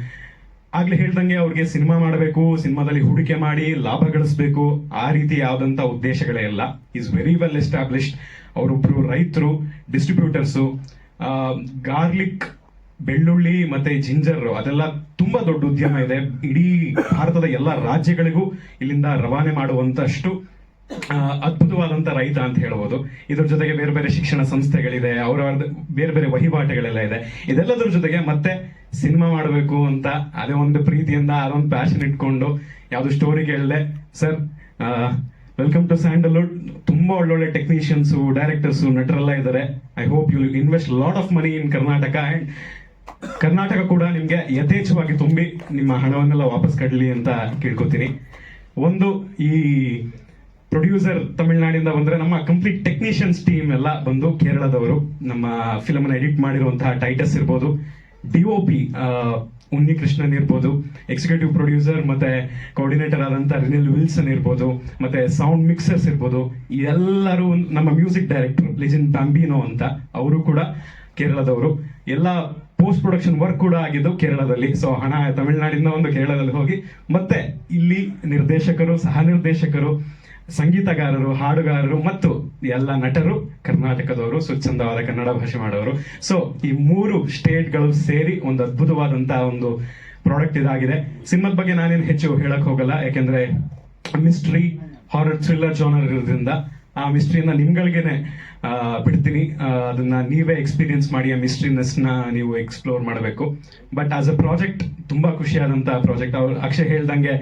ಆಗ್ಲೇ ಹೇಳ್ದಂಗೆ ಅವ್ರಿಗೆ ಸಿನಿಮಾ ಮಾಡಬೇಕು ಸಿನಿಮಾದಲ್ಲಿ ಹೂಡಿಕೆ ಮಾಡಿ, ಲಾಭ ಗಳಿಸಬೇಕು, ಆ ರೀತಿ ಯಾವ್ದಂತ ಉದ್ದೇಶಗಳೇ ಇಲ್ಲ ಈಸ್ ವೆರಿ ವೆಲ್ ಎಸ್ಟಾಬ್ಲಿಷ್ಡ್ ಅವರೊಬ್ರು ರೈತರು ಡಿಸ್ಟ್ರಿಬ್ಯೂಟರ್ಸು ಗಾರ್ಲಿಕ್ ಬೆಳ್ಳುಳ್ಳಿ ಮತ್ತೆ ಜಿಂಜರ್ ಅದೆಲ್ಲ ತುಂಬಾ ದೊಡ್ಡ ಉದ್ಯಮ ಇದೆ. ಇಡೀ ಭಾರತದ ಎಲ್ಲ ರಾಜ್ಯಗಳಿಗೂ ಇಲ್ಲಿಂದ ರವಾನೆ ಮಾಡುವಂತಷ್ಟು ಆ, ಅದ್ಭುತವಾದಂತ ರೈತ ಅಂತ ಹೇಳ್ಬೋದು. ಇದ್ರ ಜೊತೆಗೆ ಬೇರೆ ಬೇರೆ ಶಿಕ್ಷಣ ಸಂಸ್ಥೆಗಳಿದೆ ಅವರ ಬೇರೆ ಬೇರೆ ವಹಿವಾಟುಗಳೆಲ್ಲ ಇದೆ. ಇದೆಲ್ಲದ್ರ ಜೊತೆಗೆ ಮತ್ತೆ ಸಿನಿಮಾ ಮಾಡಬೇಕು ಅಂತ ಅದೇ ಒಂದು ಪ್ರೀತಿಯಿಂದ ಅದೊಂದು ಪ್ಯಾಷನ್ ಇಟ್ಕೊಂಡು ಯಾವ್ದು ಸ್ಟೋರಿ ಕೇಳಿದೆ ಸರ್ ವೆಲ್ಕಮ್ ಟು ಸ್ಯಾಂಡಲ್ವುಡ್ ತುಂಬಾ ಒಳ್ಳೊಳ್ಳೆ ಟೆಕ್ನಿಷಿಯನ್ಸ್ ಡೈರೆಕ್ಟರ್ಸ್ ನಟರೆಲ್ಲ ಇದ್ದಾರೆ I hope you invest lot of money in Karnataka and Karnataka ಕೂಡ ನಿಮಗೆ ಯಥೇಚ್ಛವಾಗಿ ತುಂಬಿ ನಿಮ್ಮ ಹಣವನ್ನೆಲ್ಲ ವಾಪಸ್ ಕಡ್ಲಿ ಅಂತ ಕೇಳ್ಕೊತೀನಿ. ಒಂದು ಈ ಪ್ರೊಡ್ಯೂಸರ್ ತಮಿಳುನಾಡಿಂದ ಬಂದ್ರೆ ನಮ್ಮ ಕಂಪ್ಲೀಟ್ ಟೆಕ್ನಿಷಿಯನ್ಸ್ ಟೀಮ್ ಎಲ್ಲ ಬಂದು ಕೇರಳದವರು. ನಮ್ಮ ಫಿಲಮ್ ಅನ್ನ ಎಡಿಟ್ ಮಾಡಿರುವಂತಹ ಟೈಟಸ್ ಇರ್ಬೋದು ಡಿಒಪಿ ಉನ್ನಿ ಕೃಷ್ಣನ್ ಇರ್ಬೋದು ಎಕ್ಸಿಕ್ಯೂಟಿವ್ ಪ್ರೊಡ್ಯೂಸರ್ ಮತ್ತೆ ಕೋಆರ್ಡಿನೇಟರ್ ಆದಂತ ರಿನಿಲ್ ವಿಲ್ಸನ್ ಇರ್ಬೋದು, ಮತ್ತೆ ಸೌಂಡ್ ಮಿಕ್ಸರ್ಸ್ ಇರ್ಬೋದು, ಎಲ್ಲರೂ ನಮ್ಮ ಮ್ಯೂಸಿಕ್ ಡೈರೆಕ್ಟರ್ ಲಿಜಿನ್ ಟಾಂಬಿನೋ ಅಂತ ಅವರು ಕೂಡ ಕೇರಳದವರು. ಎಲ್ಲ ಪೋಸ್ಟ್ ಪ್ರೊಡಕ್ಷನ್ ವರ್ಕ್ ಕೂಡ ಆಗಿದ್ದು ಕೇರಳದಲ್ಲಿ. ಸೊ ಹಣ ತಮಿಳುನಾಡಿಂದ ಒಂದು ಕೇರಳದಲ್ಲಿ ಹೋಗಿ ಮತ್ತೆ ಇಲ್ಲಿ ನಿರ್ದೇಶಕರು, ಸಹ ನಿರ್ದೇಶಕರು ಸಂಗೀತಗಾರರು, ಹಾಡುಗಾರರು ಮತ್ತು ಎಲ್ಲ ನಟರು, ಕರ್ನಾಟಕದವರು, ಸ್ವಚ್ಛಂದವಾದ ಕನ್ನಡ ಭಾಷೆ ಮಾಡೋರು. ಸೊ ಈ ಮೂರು ಸ್ಟೇಟ್ಗಳು ಸೇರಿ ಒಂದು ಅದ್ಭುತವಾದಂತಹ ಒಂದು ಪ್ರಾಡಕ್ಟ್ ಇದಾಗಿದೆ. ಸಿನಿಮಾದ ಬಗ್ಗೆ ನಾನೇನು ಹೆಚ್ಚು ಹೇಳಕ್ ಹೋಗಲ್ಲ. ಯಾಕೆಂದ್ರೆ ಮಿಸ್ಟ್ರಿ ಹಾರರ್ ಥ್ರಿಲ್ಲರ್ ಜಾನರ್ ಇರೋದ್ರಿಂದ ಆ ಮಿಸ್ಟ್ರಿಯನ್ನ ನಿಮ್ಗಳಿಗೇನೆ ಬಿಡ್ತೀನಿ. ಅದನ್ನ ನೀವೇ ಎಕ್ಸ್ಪೀರಿಯನ್ಸ್ ಮಾಡಿ, ಆ ಮಿಸ್ಟ್ರಿನೆಸ್ನ ನೀವು ಎಕ್ಸ್ಪ್ಲೋರ್ ಮಾಡಬೇಕು. ಬಟ್ ಆಸ್ ಅ ಪ್ರಾಜೆಕ್ಟ್ ತುಂಬಾ ಖುಷಿಯಾದಂತ ಪ್ರಾಜೆಕ್ಟ್ ಅವ್ರು ಅಕ್ಷಯ್ ಹೇಳ್ದಂಗೆ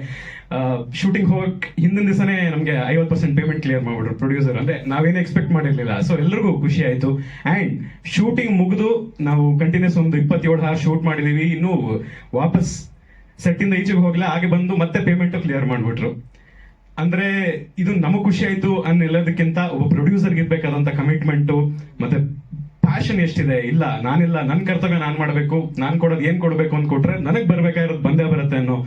ಶೂಟಿಂಗ್ ಹೋಗಕ್ ಹಿಂದಿನ ದಿವಸನೇ ನಮಗೆ ಐವತ್ತು ಪರ್ಸೆಂಟ್ ಪೇಮೆಂಟ್ ಕ್ಲಿಯರ್ ಮಾಡ್ಬಿಟ್ರು ಪ್ರೊಡ್ಯೂಸರ್ ಅಂದ್ರೆ ನಾವೇನು ಎಕ್ಸ್ಪೆಕ್ಟ್ ಮಾಡಿರ್ಲಿಲ್ಲ. ಸೊ ಎಲ್ರಿಗೂ ಖುಷಿ ಆಯ್ತು. ಅಂಡ್ ಶೂಟಿಂಗ್ ಮುಗಿದು ನಾವು ಕಂಟಿನ್ಯೂಸ್ ಒಂದು ಇಪ್ಪತ್ತೇಳು ಹಾರ್ ಶೂಟ್ ಮಾಡಿದೀವಿ. ಇನ್ನು ವಾಪಸ್ ಸೆಟ್ಟಿಂದ ಈಚೆಗೆ ಹೋಗ್ಲಿಲ್ಲ. ಹಾಗೆ ಬಂದು ಮತ್ತೆ ಪೇಮೆಂಟ್ ಕ್ಲಿಯರ್ ಮಾಡ್ಬಿಟ್ರು. ಅಂದ್ರೆ ಇದು ನಮಗ್ ಖುಷಿ ಆಯ್ತು ಅನ್ನೆಲ್ಲದಕ್ಕಿಂತ ಒಬ್ಬ ಪ್ರೊಡ್ಯೂಸರ್ಗೆ ಇರ್ಬೇಕಾದಂತ ಕಮಿಟ್ಮೆಂಟ್ ಮತ್ತೆ ಪ್ಯಾಷನ್ ಎಷ್ಟಿದೆ? ಇಲ್ಲ, ನಾನಿಲ್ಲ ನನ್ನ ಕರ್ತವ್ಯ ನಾನು ಮಾಡಬೇಕು, ನಾನು ಕೊಡೋದು ಏನು ಕೊಡಬೇಕು ಅಂತ ಕೊಟ್ರೆ ನನಗೆ ಬರ್ಬೇಕಾಗಿರೋದು ಬಂದೇ ಬರುತ್ತೆ ಅನ್ನೋ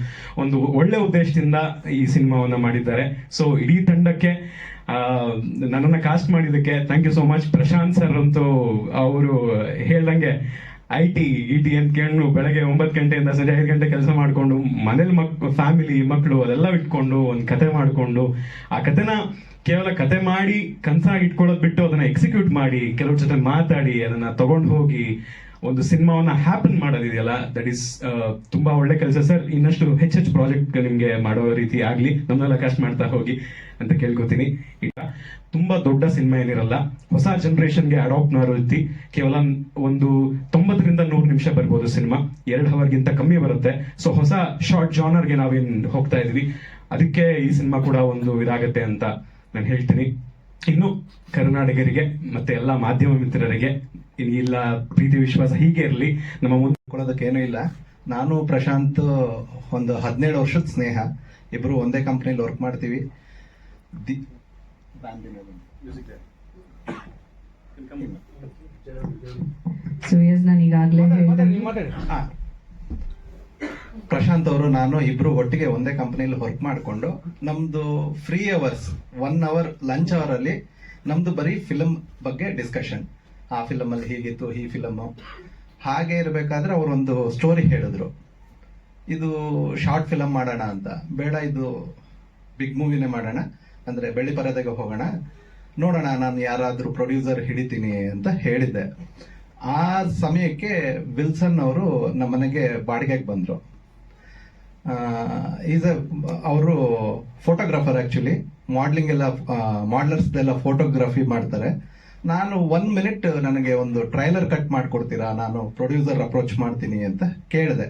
ಒಂದು ಒಳ್ಳೆ ಉದ್ದೇಶದಿಂದ ಈ ಸಿನಿಮಾವನ್ನ ಮಾಡಿದ್ದಾರೆ. ಸೊ ಇಡೀ ತಂಡಕ್ಕೆ ನನ್ನನ್ನು ಕಾಸ್ಟ್ ಮಾಡಿದ್ದಕ್ಕೆ thank you so much Prashant sir ಅಂತೂ ಅವರು ಹೇಳ್ದಂಗೆ ಐ ಟಿ ಇ ಟಿ ಅಂತ ಕೇಳು ಬೆಳಗ್ಗೆ ಒಂಬತ್ತು ಗಂಟೆಯಿಂದ ಸಂಜೆ ಐದು ಗಂಟೆ ಕೆಲಸ ಮಾಡ್ಕೊಂಡು, ಮನೇಲಿ ಮಕ್ ಫ್ಯಾಮಿಲಿ ಮಕ್ಕಳು ಅದೆಲ್ಲ ಇಟ್ಕೊಂಡು, ಒಂದು ಕತೆ ಮಾಡ್ಕೊಂಡು, ಆ ಕತೆನ ಕೇವಲ ಕತೆ ಮಾಡಿ, ಕನ್ಸಾಗಿ ಇಟ್ಕೊಳ್ಳೋದು ಬಿಟ್ಟು ಅದನ್ನ ಎಕ್ಸಿಕ್ಯೂಟ್ ಮಾಡಿ, ಕೆಲವ್ರ ಜೊತೆ ಮಾತಾಡಿ, ಅದನ್ನ ತಗೊಂಡು ಹೋಗಿ, ಒಂದು ಸಿನಿಮಾವನ್ನ ಹ್ಯಾಪನ್ ಮಾಡೋದಿದೆಯಲ್ಲ ದಟ್ ಈಸ್ ತುಂಬಾ ಒಳ್ಳೆ ಕೆಲಸ. ಸರ್ ಇನ್ನಷ್ಟು ಹೆಚ್ಚೆಚ್ಚು ಪ್ರಾಜೆಕ್ಟ್ ನಿಮಗೆ ಮಾಡೋ ರೀತಿ ಆಗಲಿ ನಮ್ಮನ್ನೆಲ್ಲ ಕಾಸ್ಟ್ ಮಾಡ್ತಾ ಹೋಗಿ ಅಂತ ಕೇಳ್ಕೊತೀನಿ. ಈಗ ತುಂಬಾ ದೊಡ್ಡ ಸಿನಿಮಾ ಏನಿರಲ್ಲ ಹೊಸ ಜನರೇಷನ್ಗೆ ಅಡಾಪ್ಟ್ ರೀತಿ ಕೇವಲ ಒಂದು ತೊಂಬತ್ತರಿಂದ ನೂರು ನಿಮಿಷ ಬರ್ಬೋದು ಸಿನಿಮಾ. ಎರಡು ಅವರ್ಗಿಂತ ಕಮ್ಮಿ ಬರುತ್ತೆ. ಸೊ ಹೊಸ ಶಾರ್ಟ್ ಜಾನರ್ಗೆ ನಾವೇನ್ ಹೋಗ್ತಾ ಇದೀವಿ. ಅದಕ್ಕೆ ಈ ಸಿನಿಮಾ ಕೂಡ ಒಂದು ಇದಾಗತ್ತೆ ಅಂತ ನಾನು ಹೇಳ್ತೀನಿ. ಇನ್ನು ಕರ್ನಾಟಕರಿಗೆ ಮತ್ತೆ ಎಲ್ಲ ಮಾಧ್ಯಮ ಮಿತ್ರರಿಗೆ ಇಲ್ಲ ಪ್ರೀತಿ ವಿಶ್ವಾಸ ಹೀಗೆ ಇರಲಿ, ನಮ್ಮ ಮುಂದೆ ಇಲ್ಲ. ನಾನು, ಪ್ರಶಾಂತ್, ಒಂದು ಹದಿನೇಳು ವರ್ಷದ ಸ್ನೇಹ. ಇಬ್ರು ಒಂದೇ ಕಂಪ್ನಿಲಿ ವರ್ಕ್ ಮಾಡ್ತೀವಿ. ಪ್ರಶಾಂತ್ ಅವರು ನಾನು ಇಬ್ರು ಒಟ್ಟಿಗೆ ಒಂದೇ ಕಂಪನಿಲಿ ವರ್ಕ್ ಮಾಡಿಕೊಂಡು ನಮ್ದು free hours one hour lunch hour ಅಲ್ಲಿ ನಮ್ದು ಬರೀ ಫಿಲಮ್ ಬಗ್ಗೆ ಡಿಸ್ಕಷನ್ ಆ ಫಿಲಮ್ ಅಲ್ಲಿ ಹೀಗಿತ್ತು ಈ ಫಿಲಮ್ ಹಾಗೆ ಇರಬೇಕಾದ್ರೆ ಅವರೊಂದು ಸ್ಟೋರಿ ಹೇಳಿದ್ರು. ಇದು ಶಾರ್ಟ್ ಫಿಲಮ್ ಮಾಡೋಣ ಅಂತ. ಬೇಡ ಇದು ಬಿಗ್ ಮೂವಿನೇ ಮಾಡೋಣ. ಅಂದ್ರೆ ಬೆಳ್ಳಿ ಪರದೆಗೆ ಹೋಗೋಣ. ನೋಡೋಣ, ನಾನು ಯಾರಾದರೂ ಪ್ರೊಡ್ಯೂಸರ್ ಹಿಡಿತೀನಿ ಅಂತ ಹೇಳಿದ್ದೆ. ಆ ಸಮಯಕ್ಕೆ ವಿಲ್ಸನ್ ಅವರು ನಮ್ಮನೆಗೆ ಬಾಡಿಗೆಗೆ ಬಂದರು. ಈಸ್ ಅ ಅವರು ಫೋಟೋಗ್ರಾಫರ್ ಆಕ್ಚುಲಿ. ಮಾಡ್ಲಿಂಗ್ ಎಲ್ಲ ಮಾಡ್ಲರ್ಸ್ ಎಲ್ಲ ಫೋಟೋಗ್ರಫಿ ಮಾಡ್ತಾರೆ. ನಾನು ಒನ್ ಮಿನಿಟ್ ನನಗೆ ಒಂದು ಟ್ರೈಲರ್ ಕಟ್ ಮಾಡಿಕೊಡ್ತೀರಾ? ನಾನು ಪ್ರೊಡ್ಯೂಸರ್ ಅಪ್ರೋಚ್ ಮಾಡ್ತೀನಿ ಅಂತ ಕೇಳಿದೆ.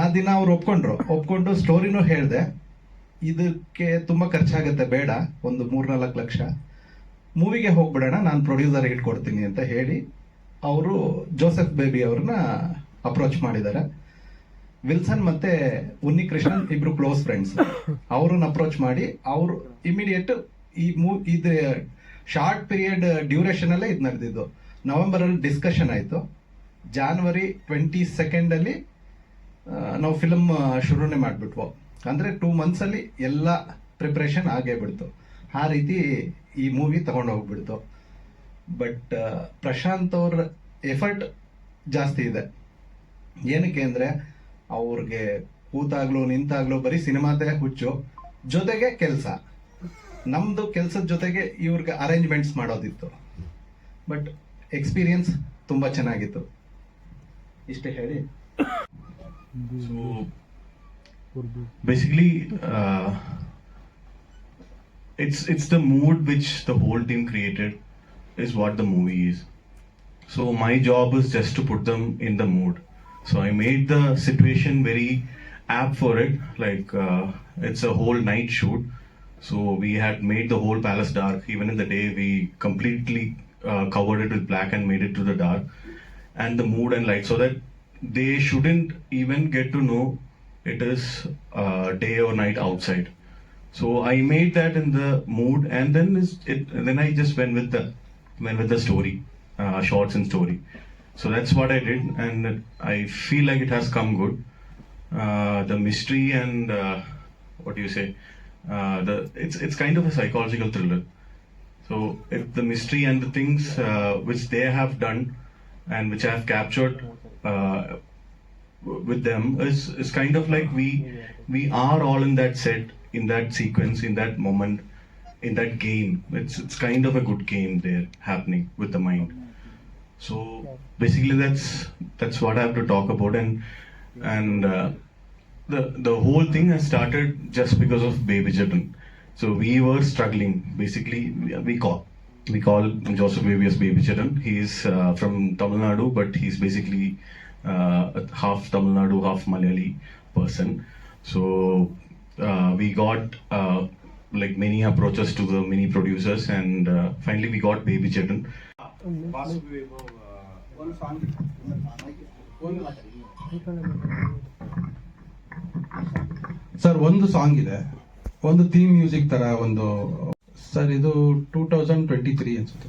ಆ ದಿನ ಅವ್ರು ಒಪ್ಕೊಂಡ್ರು. ಒಪ್ಕೊಂಡು ಸ್ಟೋರಿನೂ ಹೇಳಿದೆ. ಇದಕ್ಕೆ ತುಂಬಾ ಖರ್ಚಾಗತ್ತೆ, ಬೇಡ. ಒಂದು ಮೂರ್ನಾಲ್ಕು ಲಕ್ಷ. ಮೂವಿಗೆ ಹೋಗ್ಬಿಡೋಣ, ನಾನು ಪ್ರೊಡ್ಯೂಸರ್ ಇಟ್ಕೊಡ್ತೀನಿ ಅಂತ ಹೇಳಿ ಅವರು ಜೋಸೆಫ್ ಬೇಬಿ ಅವ್ರನ್ನ ಅಪ್ರೋಚ್ ಮಾಡಿದ್ದಾರೆ. ವಿಲ್ಸನ್ ಮತ್ತೆ ಉನ್ನಿ ಕೃಷ್ಣನ್ ಇಬ್ರು ಕ್ಲೋಸ್ ಫ್ರೆಂಡ್ಸ್ ಅವ್ರನ್ನ ಅಪ್ರೋಚ್ ಮಾಡಿ, ಅವರು ಇಮಿಡಿಯೇಟ್ ಈ ಮೂ, ಇದು ಶಾರ್ಟ್ ಪೀರಿಯಡ್ ಡ್ಯೂರೇಷನ್ ಅಲ್ಲೇ ಇದು ನಡೆದಿದ್ದು. ನವೆಂಬರ್ ಅಲ್ಲಿ ಡಿಸ್ಕಷನ್ ಆಯಿತು. ಜಾನ್ವರಿ ಟ್ವೆಂಟಿ ಸೆಕೆಂಡ್ ಅಲ್ಲಿ ನಾವು ಫಿಲಮ್ ಶುರುನೇ ಮಾಡ್ಬಿಟ್ವು. ಅಂದ್ರೆ ಟೂ ಮಂತ್ಸ್ ಅಲ್ಲಿ ಎಲ್ಲ ಪ್ರಿಪ್ರೇಷನ್ ಆಗೇ ಬಿಡ್ತು. ಆ ರೀತಿ ಈ ಮೂವಿ ತಗೊಂಡು ಹೋಗ್ಬಿಡ್ತು. ಬಟ್ ಪ್ರಶಾಂತ್ ಅವ್ರ ಎಫರ್ಟ್ ಜಾಸ್ತಿ ಇದೆ. ಏನಕ್ಕೆ ಅಂದ್ರೆ ಅವ್ರಿಗೆ ಕೂತಾಗ್ಲೂ ನಿಂತಾಗ್ಲೂ ಬರೀ ಸಿನಿಮಾದೇ ಹುಚ್ಚು. ಜೊತೆಗೆ ಕೆಲಸ. ನಮ್ಮದು ಕೆಲಸದ ಜೊತೆಗೆ ಇವ್ರಿಗೆ ಅರೇಂಜ್ಮೆಂಟ್ಸ್ ಮಾಡೋದಿತ್ತು. ಬಟ್ ಎಕ್ಸ್ಪೀರಿಯನ್ಸ್ ತುಂಬಾ ಚೆನ್ನಾಗಿತ್ತು. ಇಷ್ಟೇ ಹೇಳಿ. [COUGHS] basically, uh, it's it's the mood which the whole team created is what the movie is. So my job is just to put them in the mood. So I made the situation very apt for it. Like uh, it's a whole night shoot. So we had made the whole palace dark. Even in the day, we completely uh, covered it with black and made it to the dark, and the mood and light, so that they shouldn't even get to know it is uh, day or night outside. So I made that in the mood, and then it. Then I just went with the went with the story, uh, shorts and story. So that's what I did, and I feel like it has come good. Uh, the mystery and uh, what do you say? Uh, the it's it's kind of a psychological thriller. So if the mystery and the things uh, which they have done and which I have captured uh, with them is is kind of like we we are all in that set, in that sequence, in that moment, in that game. It's it's kind of a good game there happening with the mind. So basically, that's that's what I have to talk about, and and uh, the the whole thing has started just because of Baby Jatan. So we were struggling. Basically, we, call we call Joseph Baby as Baby Jatan. He's uh, from Tamil Nadu, but he's basically half Tamil Nadu, half Malayali person. So uh, we got uh, like many approaches to the many producers, and uh, finally we got Baby Chetan. Sir ಒಂದು ಸಾಂಗ್ ಇದೆ ಒಂದು ಥೀಮ್ ಮ್ಯೂಸಿಕ್ ತರ ಒಂದು ಸರ್ ಇದು ಟೂ ತೌಸಂಡ್ ಟ್ವೆಂಟಿ ತ್ರೀ ಅನ್ಸುತ್ತೆ